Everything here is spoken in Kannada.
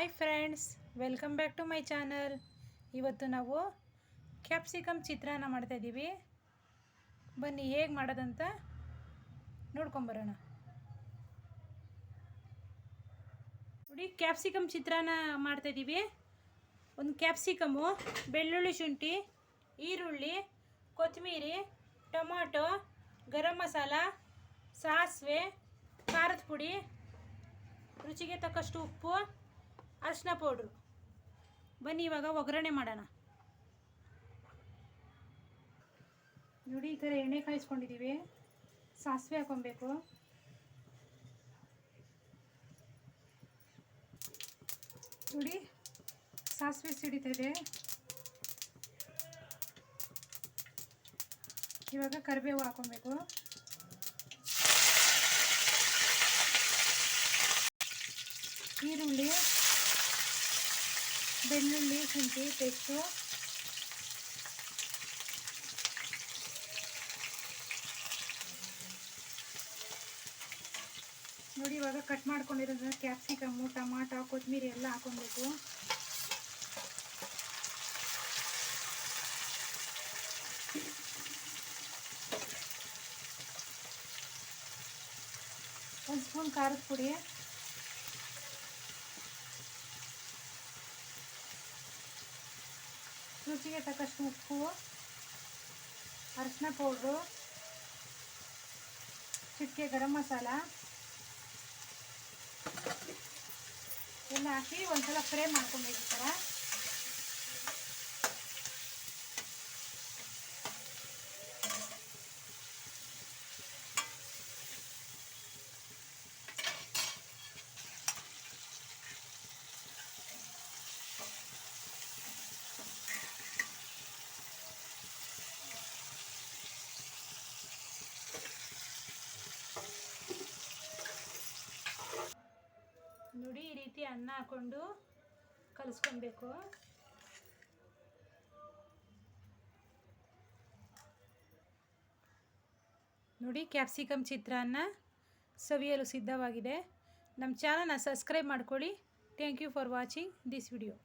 Hi friends, welcome back to my channel. ಇವತ್ತು ನಾವು ಕ್ಯಾಪ್ಸಿಕಮ್ ಚಿತ್ರಾನ್ನ ಮಾಡ್ತಾಯಿದ್ದೀವಿ ಬನ್ನಿ, ಹೇಗೆ ಮಾಡೋದಂತ ನೋಡ್ಕೊಂಬರೋಣ ನೋಡಿ, ಕ್ಯಾಪ್ಸಿಕಮ್ ಚಿತ್ರಾನ್ನ ಮಾಡ್ತಾಯಿದ್ದೀವಿ ಒಂದು ಕ್ಯಾಪ್ಸಿಕಮು ಬೆಳ್ಳುಳ್ಳಿ ಶುಂಠಿ, ಈರುಳ್ಳಿ ಕೊತ್ತಂಬರಿ ಟೊಮಾಟೊ, ಗರಂ ಮಸಾಲ, ಸಾಸಿವೆ, ಖಾರದ ಪುಡಿ, ರುಚಿಗೆ ತಕ್ಕಷ್ಟು ಉಪ್ಪು ಅರಿಶಿನ ಪೌಡ್ರು ಬನ್ನಿ, ಇವಾಗ ಒಗ್ಗರಣೆ ಮಾಡೋಣ. ನೋಡಿ, ಈ ಥರ ಎಣ್ಣೆ ಕಾಯಿಸ್ಕೊಂಡಿದ್ದೀವಿ. ಸಾಸಿವೆ ಹಾಕೊಬೇಕು ನೋಡಿ, ಸಾಸಿವೆ ಸಿಡಿತದೆ ಇವಾಗ ಕರಿಬೇವು ಹಾಕೊಬೇಕು ಈರುಳ್ಳಿ. ಬೆಳ್ಳುಳ್ಳಿ, ಶುಂಠಿ, ಪೇಸ್ಟು. ನೋಡಿ ಇವಾಗ ಕಟ್ ಮಾಡ್ಕೊಂಡಿರೋದು ಕ್ಯಾಪ್ಸಿಕಮ್ಮು ಟಮಾಟೊ ಕೊತ್ತಂಬರಿ ಎಲ್ಲ ಹಾಕೊಬೇಕು ಒಂದು ಸ್ಪೂನ್ ಖಾರದ ಪುಡಿ. ರುಚಿಗೆ ತಕ್ಕಷ್ಟು ಉಪ್ಪು, ಅರಿಶಿನ ಪೌಡ್ರು, ಚಿಟಿಕೆ ಗರಂ ಮಸಾಲ. ಎಲ್ಲ ಹಾಕಿ ಒಂದ್ಸಲ ಫ್ರೈ ಮಾಡ್ಕೊಬೇಕು ಈ ಥರ ನೋಡಿ ಅನ್ನ ಹಾಕೊಂಡು ಕಲಿಸ್ಕೊಬೇಕು. ನೋಡಿ, ಕ್ಯಾಪ್ಸಿಕಮ್ ಚಿತ್ರಾನ್ನ ಸವಿಯಲು ಸಿದ್ಧವಾಗಿದೆ. ನಮ್ಮ ಚಾನಲ್ನ ಸಬ್ಸ್ಕ್ರೈಬ್ ಮಾಡ್ಕೊಳ್ಳಿ. Thank you for watching this video